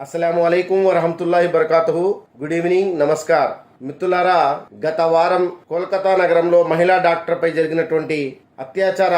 అస్సలం అయికం వరహమతుల్లాహి బర్కాతుహు గుడ్ ఈవినింగ్ నమస్కార్. మిత్రులారా గత వారం కోల్కతా నగరంలో మహిళా డాక్టర్ పై జరిగినటువంటి అత్యాచార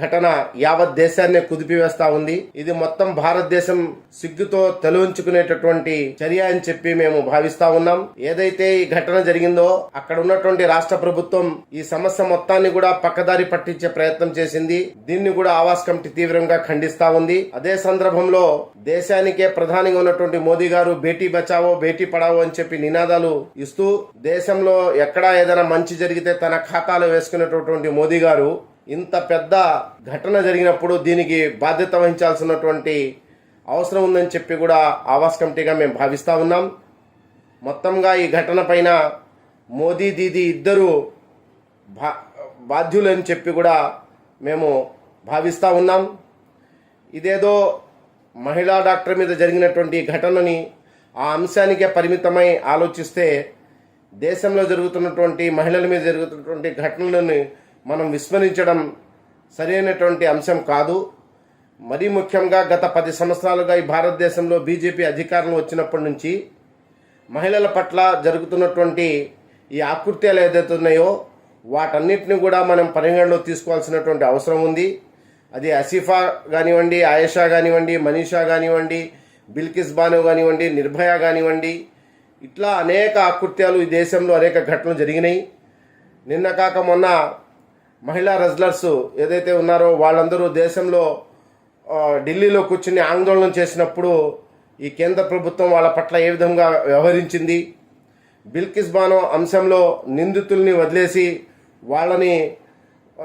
ఘటన యావత్ దేశాన్నే కుదిపివేస్తా ఉంది. ఇది మొత్తం భారతదేశం సిగ్గుతో తలవంచుకునేటటువంటి చర్య అని చెప్పి మేము భావిస్తా ఉన్నాం. ఏదైతే ఈ ఘటన జరిగిందో అక్కడ ఉన్నటువంటి రాష్ట్ర ప్రభుత్వం ఈ సమస్య మొత్తాన్ని కూడా పక్కదారి పట్టించే ప్రయత్నం చేసింది. దీన్ని కూడా ఆవాస్ కమిటీ తీవ్రంగా ఖండిస్తా ఉంది. అదే సందర్భంలో దేశానికే ప్రధానిగా ఉన్నటువంటి మోదీ గారు బేటీ బచావో బేటీ పడావో అని చెప్పి నినాదాలు ఇస్తూ దేశంలో ఎక్కడా ఏదైనా మంచి జరిగితే తన ఖాతాలో వేసుకునేటటువంటి మోదీ గారు ఇంత పెద్ద ఘటన జరిగినప్పుడు దీనికి బాధ్యత వహించాల్సినటువంటి అవసరం ఉందని చెప్పి కూడా ఆవాస్ కమిటీగా మేము భావిస్తూ ఉన్నాం. మొత్తంగా ఈ ఘటన పైన మోదీ దీదీ ఇద్దరు బా బాధ్యులని చెప్పి కూడా మేము భావిస్తూ ఉన్నాం. ఇదేదో మహిళా డాక్టర్ మీద జరిగినటువంటి ఘటనని ఆ అంశానికే పరిమితమై ఆలోచిస్తే దేశంలో జరుగుతున్నటువంటి మహిళల మీద జరుగుతున్నటువంటి ఘటనలను మనం విస్మరించడం సరైనటువంటి అంశం కాదు. మరీ ముఖ్యంగా గత పది సంవత్సరాలుగా ఈ భారతదేశంలో బీజేపీ అధికారంలో వచ్చినప్పటి నుంచి మహిళల పట్ల జరుగుతున్నటువంటి ఈ ఆకృత్యాలు ఏదైతే ఉన్నాయో వాటన్నిటిని కూడా మనం పరిగణలో తీసుకోవాల్సినటువంటి అవసరం ఉంది. అది అసిఫా కానివ్వండి ఆయేషా కానివ్వండి మనీషా కానివ్వండి బిల్కిస్ బాను కానివ్వండి నిర్భయ కానివ్వండి ఇట్లా అనేక ఆకృత్యాలు ఈ దేశంలో అనేక ఘటనలు జరిగినాయి. నిన్న కాక మొన్న మహిళా రెజ్లర్స్ ఏదైతే ఉన్నారో వాళ్ళందరూ దేశంలో ఢిల్లీలో కూర్చుని ఆందోళన చేసినప్పుడు ఈ కేంద్ర ప్రభుత్వం వాళ్ళ పట్ల ఏ విధంగా వ్యవహరించింది? బిల్కిస్ బానో అంశంలో నిందితుల్ని వదిలేసి వాళ్ళని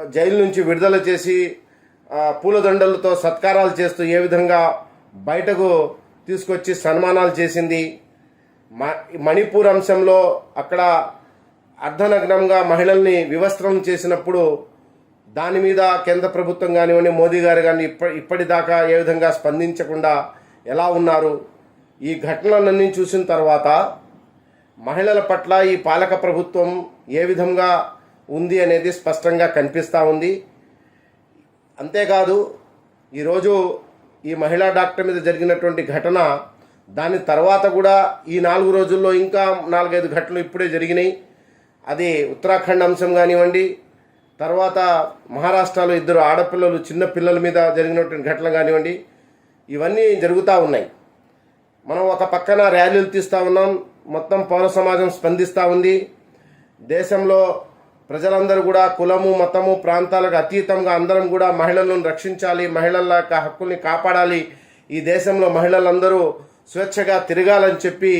జైలు నుంచి విడుదల చేసి పూలదండలతో సత్కారాలు చేస్తూ ఏ విధంగా బయటకు తీసుకొచ్చి సన్మానాలు చేసింది? మ- మణిపూర్ అంశంలో అక్కడ అర్ధనగ్నంగా మహిళల్ని వివస్త్రం చేసినప్పుడు దాని మీద కేంద్ర ప్రభుత్వం కానివ్వండి మోదీ గారు కానీ ఇప్ప ఇప్పటిదాకా ఏ విధంగా స్పందించకుండా ఎలా ఉన్నారు? ఈ ఘటనలన్నీ చూసిన తర్వాత మహిళల పట్ల ఈ పాలక ప్రభుత్వం ఏ విధంగా ఉంది అనేది స్పష్టంగా కనిపిస్తూ ఉంది. అంతేకాదు ఈరోజు ఈ మహిళా డాక్టర్ మీద జరిగినటువంటి ఘటన దాని తర్వాత కూడా ఈ నాలుగు రోజుల్లో ఇంకా నాలుగైదు ఘటనలు ఇప్పుడే జరిగినాయి. అది ఉత్తరాఖండ్ అంశం కానివ్వండి తర్వాత మహారాష్ట్రలో ఇద్దరు ఆడపిల్లలు చిన్న పిల్లల మీద జరిగినటువంటి ఘటనలు కానివ్వండి ఇవన్నీ జరుగుతూ ఉన్నాయి. మనం ఒక పక్కన ర్యాలీలు తీస్తూ ఉన్నాం మొత్తం పౌర సమాజం స్పందిస్తూ ఉంది. దేశంలో ప్రజలందరూ కూడా కులము మతము ప్రాంతాలకు అతీతంగా అందరం కూడా మహిళలను రక్షించాలి మహిళల యొక్క హక్కుల్ని కాపాడాలి. ఈ దేశంలో మహిళలందరూ స్వేచ్ఛగా తిరగాలని చెప్పి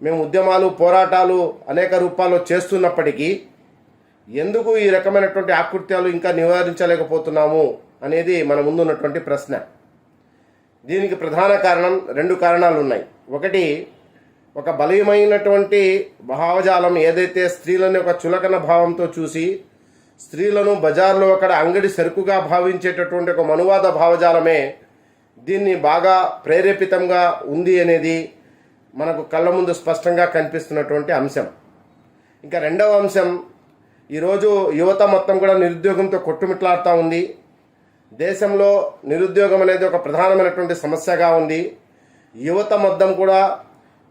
మేము ఉద్యమాలు పోరాటాలు అనేక రూపాల్లో చేస్తున్నప్పటికీ ఎందుకు ఈ రకమైనటువంటి ఆకృత్యాలు ఇంకా నివారించలేకపోతున్నాము అనేది మన ముందున్నటువంటి ప్రశ్న. దీనికి ప్రధాన కారణం రెండు కారణాలు ఉన్నాయి ఒకటి ఒక బలీయమైనటువంటి భావజాలం ఏదైతే స్త్రీలని ఒక చులకన భావంతో చూసి స్త్రీలను బజార్లో అక్కడ అంగడి సరుకుగా భావించేటటువంటి ఒక మనువాద భావజాలమే దీన్ని బాగా ప్రేరేపితంగా ఉంది అనేది మనకు కళ్ళ ముందు స్పష్టంగా కనిపిస్తున్నటువంటి అంశం. ఇంకా రెండవ అంశం ఈరోజు యువత మొత్తం కూడా నిరుద్యోగంతో కొట్టుమిట్లాడుతూ ఉంది. దేశంలో నిరుద్యోగం అనేది ఒక ప్రధానమైనటువంటి సమస్యగా ఉంది. యువత మొత్తం కూడా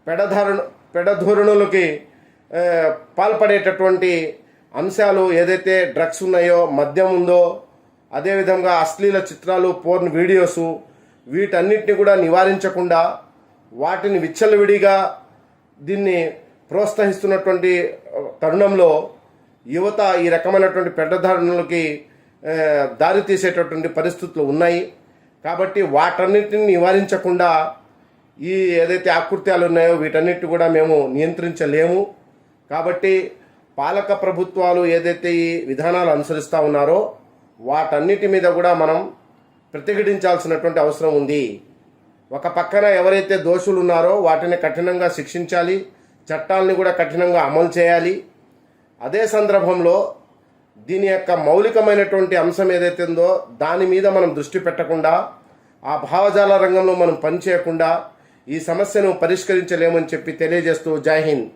పెడధరు పెడధోరణులకి పాల్పడేటటువంటి అంశాలు ఏదైతే డ్రగ్స్ ఉన్నాయో మద్యం ఉందో అదేవిధంగా అశ్లీల చిత్రాలు పోర్న్ వీడియోసు వీటన్నిటిని కూడా నివారించకుండా వాటిని విచ్చలవిడిగా దీన్ని ప్రోత్సహిస్తున్నటువంటి తరుణంలో యువత ఈ రకమైనటువంటి పెద్దధారణలకి దారి తీసేటటువంటి పరిస్థితులు ఉన్నాయి. కాబట్టి వాటన్నిటిని నివారించకుండా ఈ ఏదైతే ఆకృత్యాలు ఉన్నాయో వీటన్నిటి కూడా మేము నియంత్రించలేము. కాబట్టి పాలక ప్రభుత్వాలు ఏదైతే ఈ విధానాలు అనుసరిస్తూ ఉన్నారో వాటన్నిటి మీద కూడా మనం ప్రతిఘటించాల్సినటువంటి అవసరం ఉంది. ఒక పక్కన ఎవరైతే దోషులు ఉన్నారో వాటిని కఠినంగా శిక్షించాలి చట్టాలని కూడా కఠినంగా అమలు చేయాలి. అదే సందర్భంలో దీని యొక్క మౌలికమైనటువంటి అంశం ఏదైతే ఉందో దాని మీద మనం దృష్టి పెట్టకుండా ఆ భావజాల రంగంలో మనం పనిచేయకుండా ఈ సమస్యను పరిష్కరించలేమని చెప్పి తెలియజేస్తూ జై హింద్.